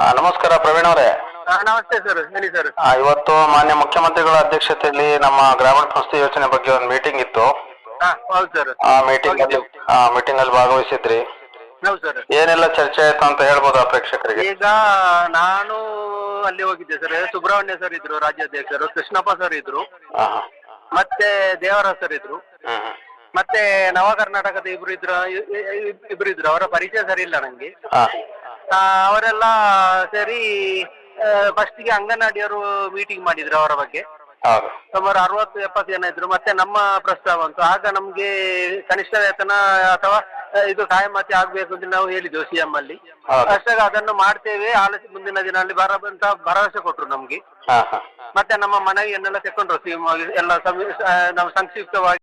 ಆ, ನಮಸ್ಕಾರ ಪ್ರವೀಣ್ ಅವರೇ. ಹಾ, ನಮಸ್ತೆ ಸರ್ ಹೇಳಿ ಸರ್ ಆ, ಇವತ್ತು ಮಾನ್ಯ ಮುಖ್ಯಮಂತ್ರಿಗಳ ಅಧ್ಯಕ್ಷತೆಯಲ್ಲಿ ನಮ್ಮ ಗ್ರಾಮೀಣ ಸಂಸ್ಥೆ ಯೋಜನೆ ಬಗ್ಗೆ ಒಂದು ಮೀಟಿಂಗ್ ಇತ್ತು. ಹಾ ಹೌದು ಸರ್ ಆ ಮೀಟಿಂಗ್ ಅಲ್ಲಿ ಆ ಮೀಟಿಂಗ್ ಅಲ್ಲಿ ಭಾಗವಹಿಸಿದ್ರಿ. ಹೌದು ಸರ್ ಏನೆಲ್ಲ ಚರ್ಚೆ ಆಯ್ತು ಅಂತ ಹೇಳ್ಬೋದಾ ಪ್ರೇಕ್ಷಕರಿಗೆ? ಈಗ ನಾನು ಅಲ್ಲಿ ಹೋಗಿದ್ದೆ ಸರ್ ಸುಬ್ರಹ್ಮಣ್ಯ ಸರ್ ಇದ್ರು ರಾಜ್ಯಾಧ್ಯಕ್ಷರು ಕೃಷ್ಣಪ್ಪ ಸರ್ ಇದ್ರು ಹಾ ಮತ್ತೆ ದೇವರಾಜ್ ಸರ್ ಇದ್ರು ಹ್ಮ್ ಹ್ಮ್. ಮತ್ತೆ ನವ ಕರ್ನಾಟಕದ ಇಬ್ರು ಇದ್ರು ಇ- ಇ- ಇಬ್ರು ಇದ್ರು. ಅವರ ಪರಿಚಯ ಸರಿ ಇಲ್ಲ ನಂಗೆ. ಹಾ. ಆ, ಅವರೆಲ್ಲ ಸೇರಿ ಫಸ್ಟಿಗೆ ಅಂಗನವಾಡಿಯವರು ಮೀಟಿಂಗ್ ಮಾಡಿದ್ರು ಅವರ ಬಗ್ಗೆ. ಹೌದು. ಸುಮಾರು ಅರವತ್ತು ಎಪ್ಪತ್ತು ಜನ ಇದ್ರು. ಮತ್ತೆ ನಮ್ಮ ಪ್ರಸ್ತಾವ ಅಂತ ಆಗ ನಮ್ಗೆ ಕನಿಷ್ಠ ವೇತನ ಅಥವಾ ಇದು ಕಾಯಮಾತಿ ಆಗ್ಬೇಕು ಅಂತ ನಾವು ಹೇಳಿದ್ವು ಸಿಎಂ ಅಲ್ಲಿ. ಅಷ್ಟಾಗ ಅದನ್ನು ಮಾಡ್ತೇವೆ. ಆಲಸಿ ಮುಂದಿನ ದಿನದಲ್ಲಿ ಬರಬಂತ ಭರವಸೆ ಕೊಟ್ರು ನಮ್ಗೆ. ಮತ್ತೆ ನಮ್ಮ ಮನವಿಯನ್ನೆಲ್ಲ ತೆಕ್ಕೊಂಡ್ರು ಸಿಎಂ ಎಲ್ಲ ನಮ್ಮ ಸಂಕ್ಷಿಪ್ತವಾಗಿ.